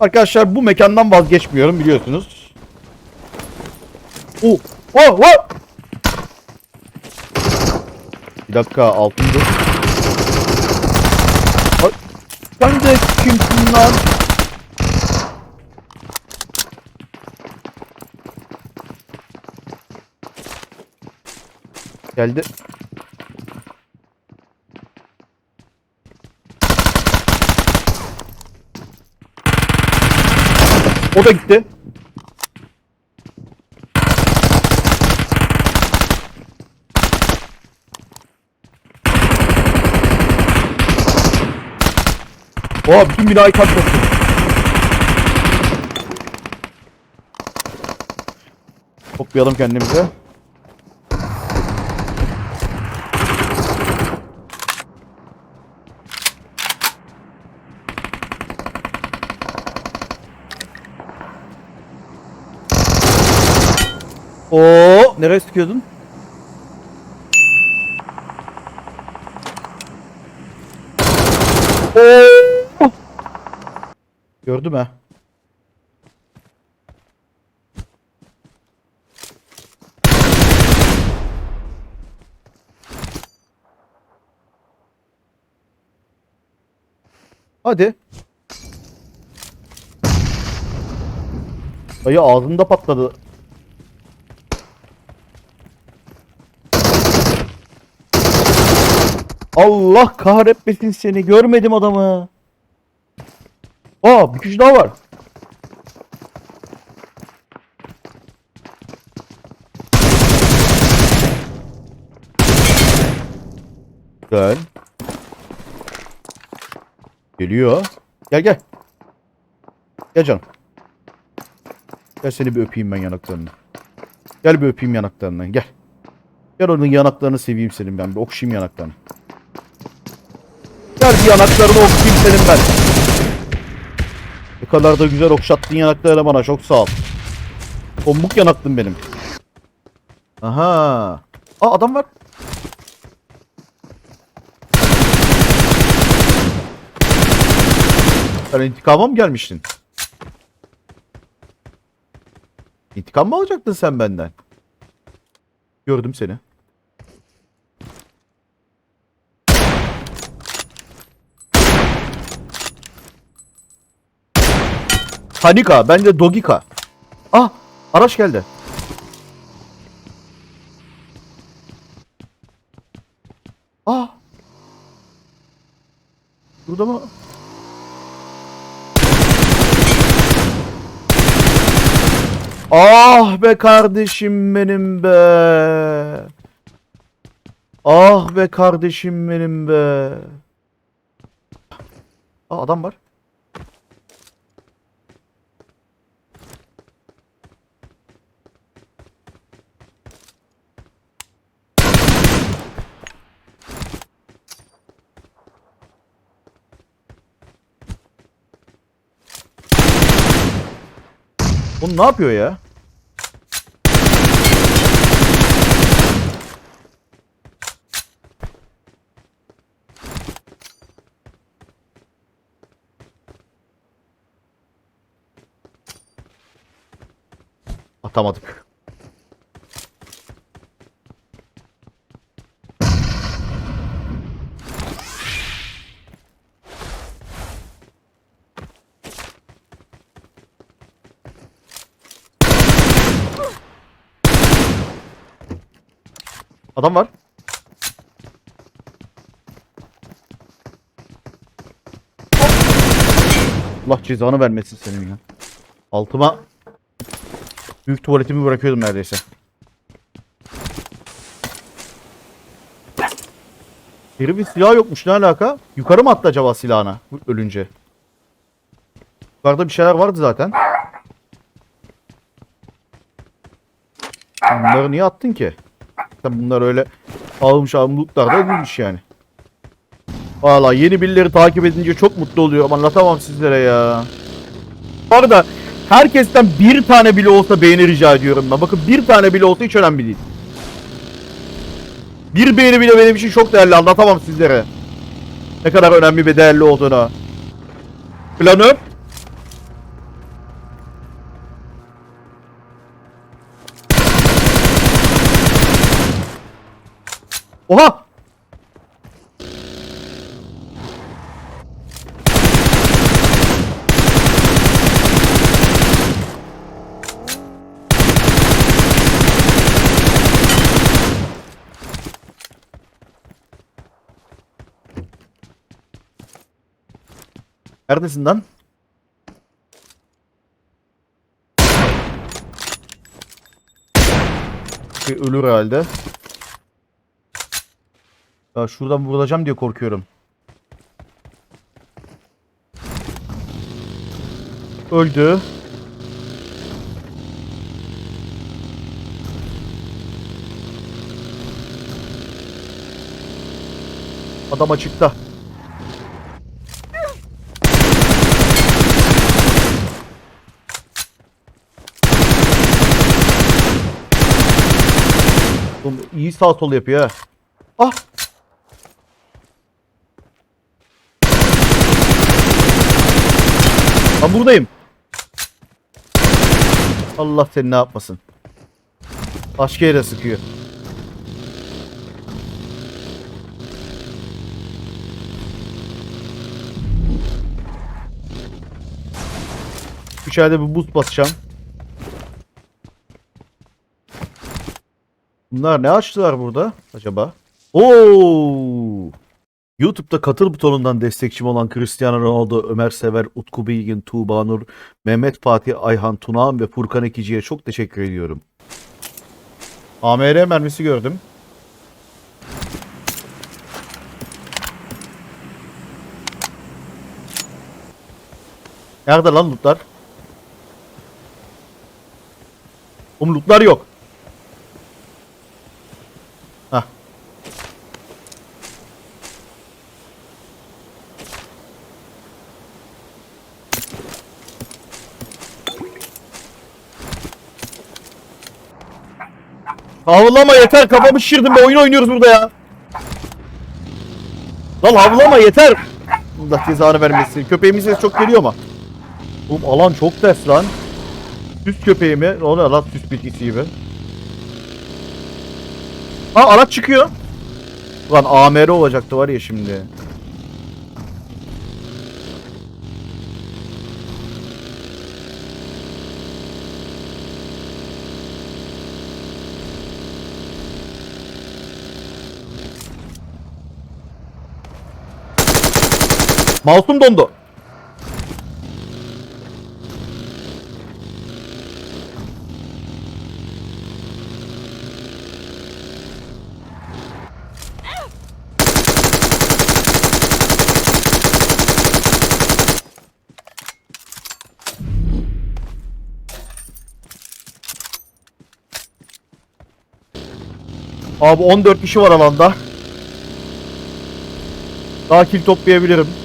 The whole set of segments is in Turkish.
Arkadaşlar bu mekandan vazgeçmiyorum biliyorsunuz. Oh, oh, oh! Bir dakika altında. Sen de kimsin lan? Geldi. O da gitti. Oha bütün binayı katlattı. Toplayalım kendimize. Oo, nereye sıkıyordun? Oo! Gördüm ha. Hadi. Dayı ağzında patladı. Allah kahretmesin seni. Görmedim adamı. Aa bir kişi daha var. Güzel. Geliyor. Gel gel. Gel canım. Gel seni bir öpeyim ben yanaklarını. Gel bir öpeyim yanaklarını. Gel. Gel onun yanaklarını seveyim senin ben. Bir okşayayım yanaklarını. Gel bir yanaklarını okşayayım senin ben. Ne kadar da güzel okşattın yanaklarını bana. Çok sağ ol. Tombuk yanaklın benim. Aha. Aa adam var. Sen intikama mı gelmiştin? İntikam mı alacaktın sen benden? Gördüm seni. Kanika, bence Dogika. Ah, araç geldi. Ah. Burada mı? Ah be kardeşim benim be. Ah be kardeşim benim be. Aa adam var. Bu ne yapıyor ya? Atamadık. Adam var. Allah cezanı vermesin senin ya. Altıma büyük tuvaletimi bırakıyordum neredeyse. Biri bir silah yokmuş ne alaka? Yukarı mı attı acaba silahına ölünce? Yukarıda bir şeyler vardı zaten. Bunları niye attın ki? Sen bunlar öyle almış alımlıklar da değilmiş yani. Valla yeni birileri takip edince çok mutlu oluyorum. Anlatamam sizlere ya. Bu arada herkesten bir tane bile olsa beğeni rica ediyorum ben. Bakın bir tane bile olsa hiç önemli değil. Bir beğeni bile benim için çok değerli. Anlatamam sizlere. Ne kadar önemli ve değerli olduğunu. Planör. Oha! Neredesin lan? Ölür herhalde. Ya şuradan vurulacağım diye korkuyorum. Öldü. Adam açıkta. Oğlum iyi sağ sol yapıyor. Ah! Ben buradayım. Allah seni ne yapmasın. Başka yere sıkıyor. İçeride bir buz basacağım. Bunlar ne açtılar burada acaba? Oo! YouTube'da katıl butonundan destekçim olan Cristiano Ronaldo, Ömer Sever, Utku Bilgin, Tuğba Nur, Mehmet Fatih Ayhan, Tunağan ve Furkan Ekici'ye çok teşekkür ediyorum. AMR mermisi gördüm. Nerede lan lootlar? Oğlum lootlar yok. Havlama yeter kafamı şişirdim be oyun oynuyoruz burada ya. Lan havlama yeter. Allah cezanı vermesin. Köpeğimin sesi çok geliyor ama. Oğlum alan çok ters lan. Süs köpeği mi? Ne oluyor lan süs bitkisi gibi. Ha araç çıkıyor. Ulan AMR olacaktı var ya şimdi. Mouse'um dondu. Abi 14 kişi var alanda. Daha kill toplayabilirim.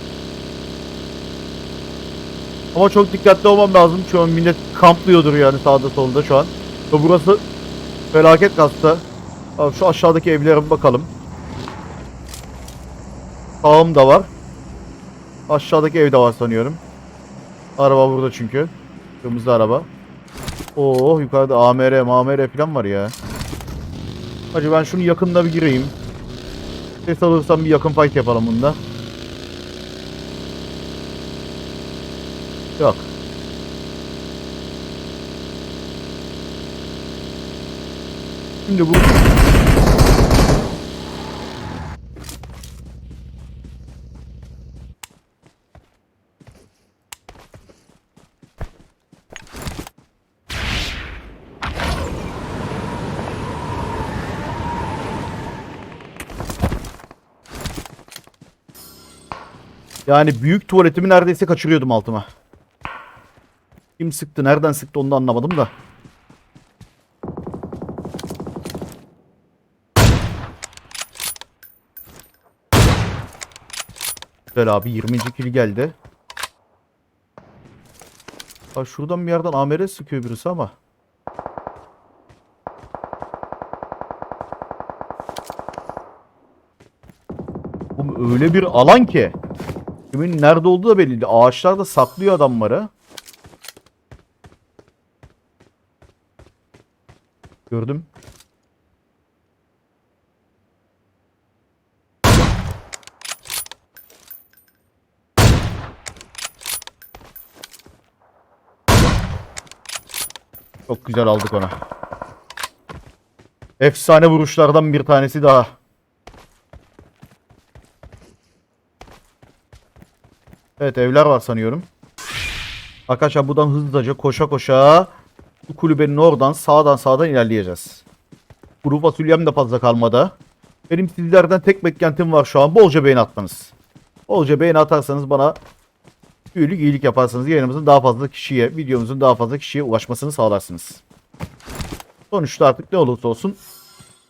Ama çok dikkatli olmam lazım. Şu an millet kamplıyordur yani sağda solda şu an. Ve burası felaket kastı. Abi şu aşağıdaki evlere bakalım. Sağım da var. Aşağıdaki evde var sanıyorum. Araba burada çünkü. Kırmızı araba. Oo yukarıda AMR, MAMR falan var ya. Hacı ben şunu yakında bir gireyim. Ses alırsam bir yakın fight yapalım bunda. Yok. Şimdi bu Yani büyük tuvaletimi neredeyse kaçırıyordum altıma. Kim sıktı, nereden sıktı onu da anlamadım da. Güzel abi 20. kill geldi. Ha şuradan bir yerden amere sıkıyor birisi ama. Bu öyle bir alan ki. Kimin nerede olduğu da belli değil. Ağaçlarda saklıyor adamları. Gördüm. Çok güzel aldık onu. Efsane vuruşlardan bir tanesi daha. Evet evler var sanıyorum. Arkadaşlar buradan hızlıca koşa koşa bu kulübenin oradan sağdan sağdan ilerleyeceğiz. Kuru fasulyem de fazla kalmadı. Benim sizlerden tek beklentim var şu an. Bolca beğeni atmanız. Bolca beğeni atarsanız bana büyülük iyilik yaparsanız yayınımızın daha fazla kişiye, videomuzun daha fazla kişiye ulaşmasını sağlarsınız. Sonuçta artık ne olursa olsun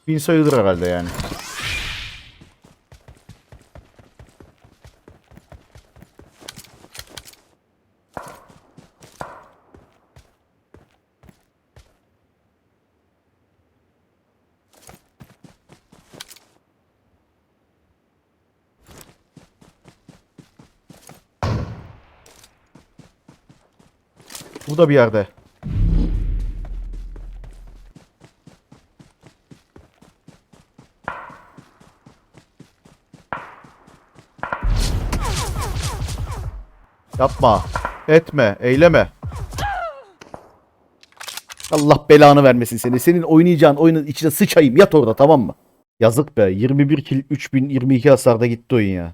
bin sayılır herhalde yani. Burada bir yerde. Yapma. Etme. Eyleme. Allah belanı vermesin seni. Senin oynayacağın oyunun içine sıçayım. Yat orada tamam mı? Yazık be. 21 kill 3022 hasarda gitti oyun ya.